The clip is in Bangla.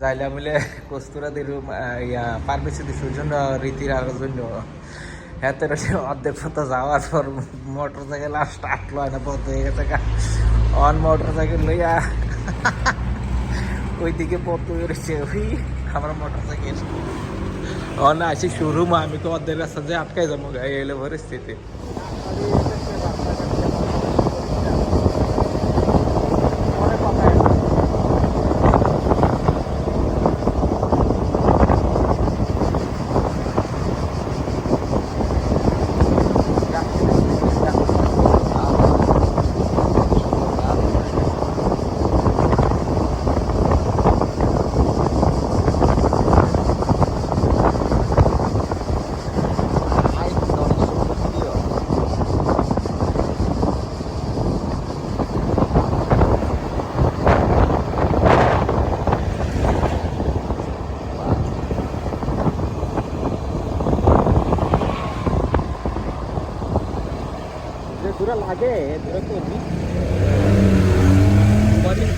যাইলে মিলে কস্তুরা দিল ইয়া পারমিশন দিছে ওই জন্য রীতির আর জন্য। হাতে অর্ধেক পথে যাওয়ার পর মোটর সাইকেল আর স্টার্ট লয় না, বন্ধ হয়ে গেছে। অন মোটর সাইকেল লইয়া ওইদিকে হয়ে রয়েছে ওই আমার মোটর সাইকেল। অন আসি শোরুম আমি তো অর্ধেক রাস্তা যে আটকাই যাব এলো যে দূরে লাগে দূরে করবি। কদিন